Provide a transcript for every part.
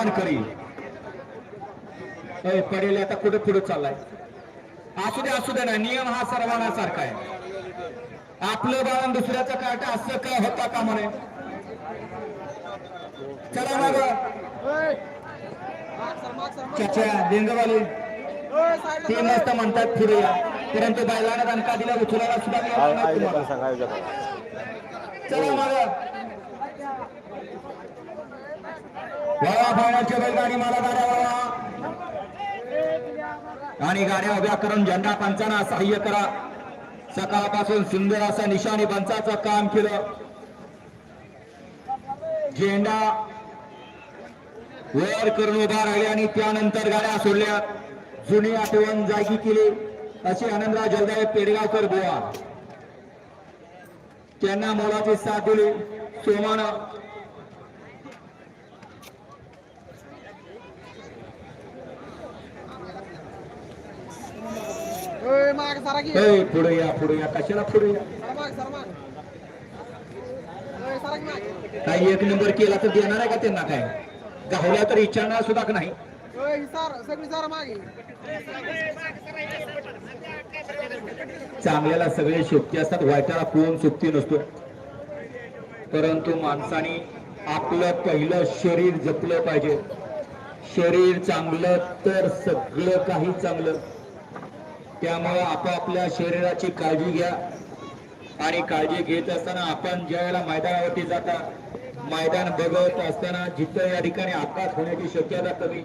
वानकरी ए, पडेल आता कुठे पुढे चाललाय? असू दे असू दे ना नियम हा सर्वांना सारखा आहे. आपलं बाळ आणि दुसऱ्याचं काट असं काय होता का म्हणे? चला मग. चाचा ते मस्त म्हणतात पुढे या. परंतु बैलाला दणका दिला उचलायला सुद्धा. चला मग. वळवा भावाची बैलगाडी मला गाड्या वळवा. आणि गाड्या उभ्या करून झेंडा पंचांना सहाय्य करा. सकाळपासून सुंदर असा निशाणी पंचाचं काम केलं. झेंडा वर करून उभा राहिले आणि त्यानंतर गाड्या सोडल्या. जुनी आठवण जागी केली. अशी आनंदराव जगदाळे पेडगावकर बुवा. त्यांना मोलाची साथ दिली. सोमानं माग सारा की ए, पुढे या पुढे या. कशाला पुढे या? काही एक नंबर केला तर देणार आहे का त्यांना काय? गावल्या तर विचारणार सुद्धा का नाही? ही चांगल्याला सगळे शोक्ती असतात वाईटाला कोण सुट्टी नसतो. परंतु माणसाने आपलं पहिलं शरीर जपलं पाहिजे. शरीर चांगलं तर सगळं काही चांगलं. त्यामुळे आपापल्या शरीराची काळजी घ्या आणि काळजी घेत असताना आपण ज्या वेळेला मैदानावरती जाता मैदान बघत असताना जिथं या ठिकाणी अपघात होण्याची शक्यता कमी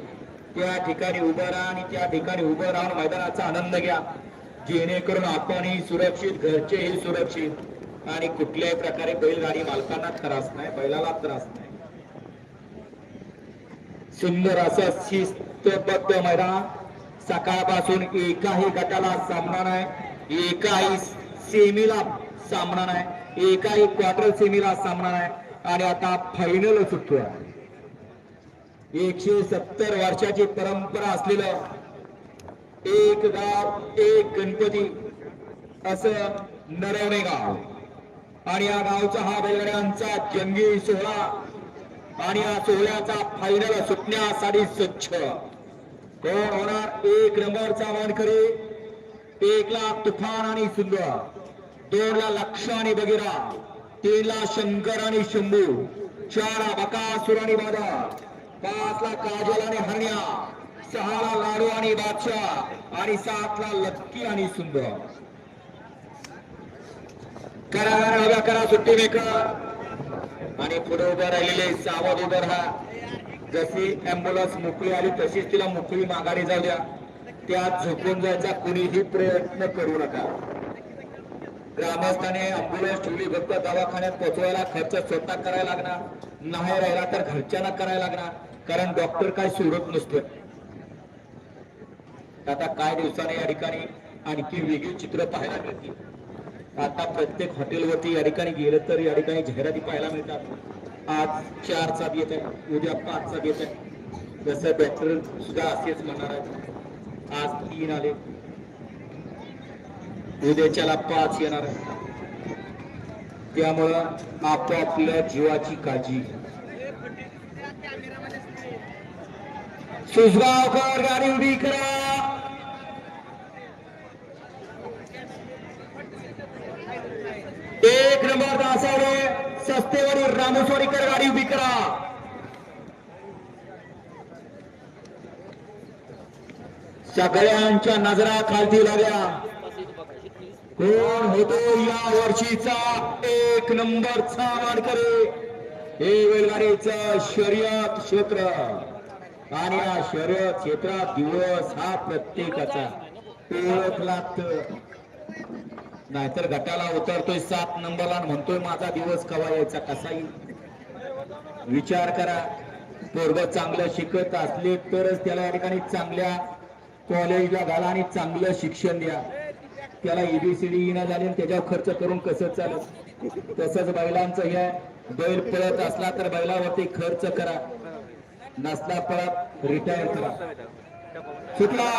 त्या ठिकाणी उभं राहा आणि त्या ठिकाणी उभं राहून मैदानाचा आनंद घ्या. जेणेकरून आपणही सुरक्षित घरचेही सुरक्षित आणि कुठल्याही प्रकारे बैलगाडी मालकांना त्रास नाही बैलाला त्रास नाही. सुंदर असं शिस्तबद्ध मैदान. सकाळपासून एकाही गटाला सामना नाही एकाही सेमीला सामना नाही एकाही क्वार्टर सेमीला सामना नाही आणि आता फायनल सुटतोय एकशे सत्तर वर्षाची परंपरा असलेलं एक गाव एक गणपती असं नरवणे गाव. आणि या गावचा हा बैलगाड्यांचा जंगी सोहळा आणि या सोहळ्याचा फायनल सुटण्यासाठी स्वच्छ. कोण होणार एक नंबरचा वानकरी एक ला तुफान आणि सुंदर दोन ला लक्ष आणि बगिरा तीन ला शंकर आणि शंभू चार ला बकासूर आणि बादा पाच ला काजल आणि हरण्या सहा ला लाडू आणि बादशाह आणि सात ला लक्की आणि सुंदर करा करा उभ्या करा सुट्टी मेकर. आणि पुढे उभं राहिलेले सावध उभं राहा. जशी अँब्युलन्स मोकळी आली तशीच तिला मोकळी माघारी जाऊ द्या त्यात झोपून जायचा कुणीही प्रयत्न करू नका. ग्रामस्थाने अँब्युलन्स ठेवली फक्त दवाखान्यात पोहोचवायला खर्च स्वतः करायला लागणार. नाही राहिला तर घरच्यांना करायला लागणार. कारण डॉक्टर काय सोडत नसतो. आता काय दिवसाने या ठिकाणी आणखी वेगळी चित्र पाहायला मिळतील. आता प्रत्येक हॉटेलवरती या ठिकाणी गेलं तर या ठिकाणी जाहिराती पाहायला मिळतात. आज चारचा चाप आहे उद्या पाचचा चाप आहे. जसं डॉक्टर सुद्धा असेच म्हणणार आहे आज तीन आले. उद्याच्याला पाच येणार आहे त्यामुळं आपापल्या जीवाची काळजी सुजगावकर गाडी उभी करा एक नंबर दासावले सस्तेवरील रामेश्वरीकर गाडी उभी करा. सगळ्यांच्या नजरा खालती लागल्या कोण होतो या वर्षीचा एक नंबरचा मानकरी हे बैलगाडीचं शर्यत क्षेत्र. आणि या शर्यत क्षेत्रात दिवस हा प्रत्येकाचा. ओळख लागत नाहीतर गटाला उतरतोय सात नंबरला म्हणतोय माझा दिवस कवा यायचा कसा येईल? विचार करा. पोरग चांगलं शिकत असले तरच त्याला या ठिकाणी चांगल्या कॉलेजला घाला आणि चांगलं शिक्षण द्या. त्याला एबीसीडी न झाली आणि त्याच्यावर खर्च करून कसं चालत तसंच बैलांचं हे बैल पळत असला तर बैलावरती खर्च करा. नसला पळत रिटायर करा. सुटला